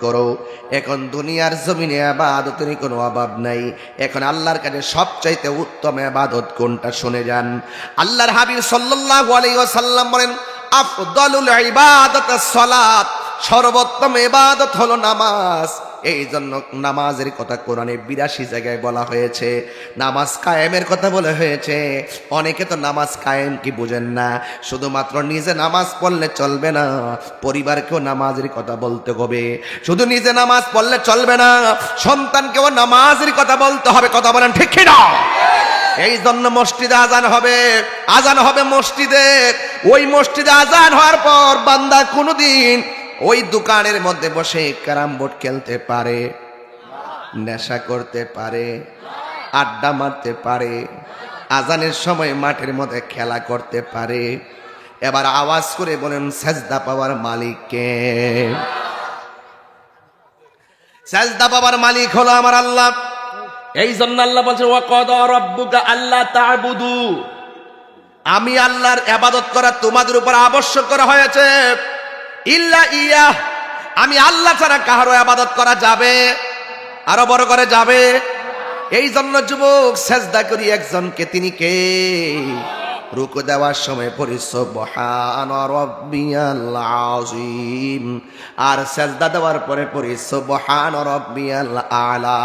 করো। এখন দুনিয়ার জমিনে আবাদতের কোনো অভাব নাই। এখন আল্লাহর কাছে সবচাইতে উত্তম আবাদত কোনটা শুনে যান। আল্লাহর হাবিব সাল্লাল্লাহু আলাইহি ওয়াসাল্লাম বলেন, আফদালুল ইবাদাত সালাত। সর্বোত্তম ইবাদত হলো নামাজ। এই জন্য নামাজের কথা কোরআনে বিরাশি জায়গায় বলা হয়েছে, নামাজ কায়েমের কথা বলা হয়েছে। অনেকে তো নামাজ কায়েম কি বুঝেন না, শুধুমাত্র নিজে নামাজ পড়লে চলবে না, পরিবারকেও নামাজের কথা বলতে হবে। শুধু নিজে নামাজ পড়লে চলবে না, সন্তানকেও নামাজের কথা বলতে হবে, কথা বলেন ঠিক না এই জন্য মসজিদে আজান হবে আজান হবে মসজিদে। ওই মসজিদে আজান হওয়ার পর বান্দা কোনোদিন ওই দোকানের মধ্যে বসে ক্যারাম বোর্ড খেলতে পারে নেশা করতে পারে আড্ডা মারতে পারে আজানের সময় মাঠের মধ্যে খেলা করতে পারে। এবার আওয়াজ করে বলেন সেজদা পাওয়ার মালিককে সেজদা পাওয়ার মালিক হলো আমার আল্লাহ। এই জন্য আল্লাহ বলছে রব্বুকা আল্লাহ তাবুদু। আমি আল্লাহর আবাদত করা তোমাদের উপর আবশ্যক করা হয়েছে। ইল্লা ইয়া, আমি আল্লাহ ছাড়া কাহারও আবাদত করা যাবে? আরও বড় করে যাবে? এই জন্য যুবক, সেজদা করি একজনকে, তিনি কে? রুকু দেওয়ার সময় রব্বিয়াল আযীম। আর সেজদা দেওয়ার পরে পরিসবহান রব্বিয়াল আলা।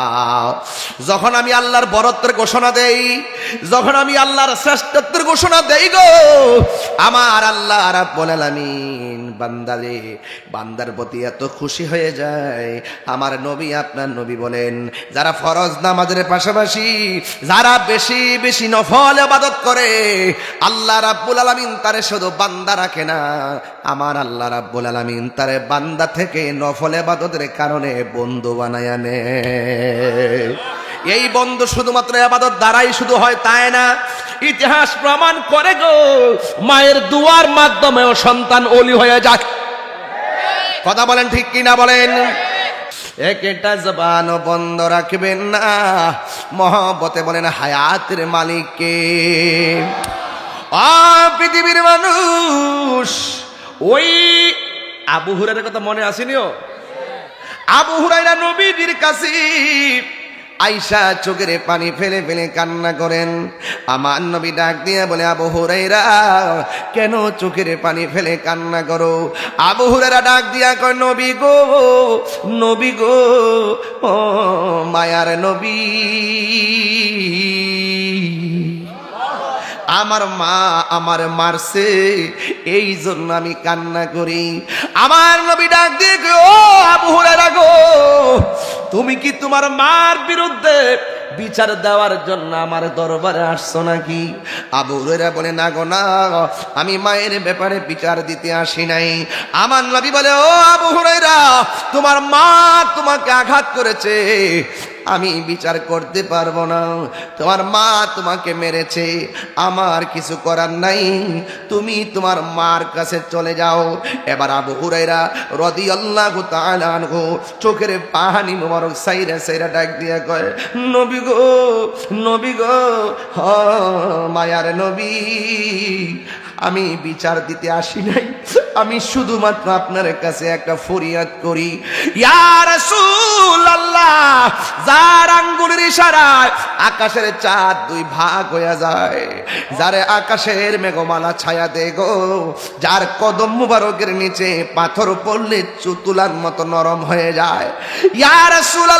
যখন আমি আল্লাহর বরত্বের ঘোষণা দেই, যখন আমি আল্লাহর শ্রেষ্ঠত্বের ঘোষণা দেই গো, আমার আল্লাহ রাব্বুল আলামিন বান্দারে, বান্দার প্রতি এত খুশি হয়ে যায়। আমার নবী আপনার নবী বলেন, যারা ফরজ নামাজের পাশাপাশি, যারা বেশি বেশি নফল আবাদত করে আল্লাহ রাব্বুল আলামিন তারে শুধু বান্দা রাখে না। আমার আল্লাহ রাব্বুল আলামিন তারে বান্দা থেকে নফল আবাদতের কারণে বন্ধু বানায় আনে। এই বন্ধু শুধুমাত্র আবাদত দ্বারাই শুধু হয়, তাই না? ইতিহাস প্রমাণ করে গো, মায়ের দুয়ার মাধ্যমেও সন্তান অলি হয়ে যায়। কথা বলেন ঠিক কিনা বলেন? একটা জবান বন্ধ রাখবেন না। মহব্বতে বলেন, হায়াতের মালিককে। পৃথিবীর মানুষ। ওই আবু হুরের কথা মনে আসেনিও? আবু হুরাইরা নবীজির কাছে আইসা চোখের পানি ফেলে ফেলে কান্না করেন। আমার নবী ডাক দিয়ে বলে, আবু হুরাইরা কেন চোখের পানি ফেলে কান্না করো? আবু ডাক দিয়া কয়, নবী গো নবী গো, ও মায়ার নবী। আমার মা আমার মারছে, এই জন্য আমি কান্না করি। আমার নবী ডাক দিয়ে ও আবু হুরায়রা গো, তুমি কি তোমার মার বিরুদ্ধে বিচার দেওয়ার জন্য আমার দরবারে আসছো নাকি? আবু হুরায়রা বলে, না গো, না, আমি মায়ের ব্যাপারে বিচার দিতে আসি নাই। আমার নবী বলে, ও আবু হুরায়রা, তোমার মা তোমাকে আঘাত করেছে। আমি বিচার করতে পারব না। তোমার মা তোমাকে মেরেছে, আমার কিছু করার নাই। তুমি তোমার মার কাছে চলে যাও। এবার আবু হুরাইরা রদি আল্লাহ চোখের পাহানি মোবারক সাইরা সাইরা ডাক দিয়া কয়, নবী গো নবী গো, হ, মায়ার নবী, আমি বিচার দিতে আসি নাই। আমি শুধুমাত্র আপনার কাছে একটা ফরিয়াদ করি। ইয়ার আল্লাহ যার আঙ্গুলের ইশারায় আকাশের চাঁদ দুই ভাগ হয়ে যায়। যারে আকাশের মেঘমালা ছায়া দে গো, যার কদম মুবারকের নিচে পাথর পড়লে চুতুলার মতো নরম হয়ে যায়। ইয়ার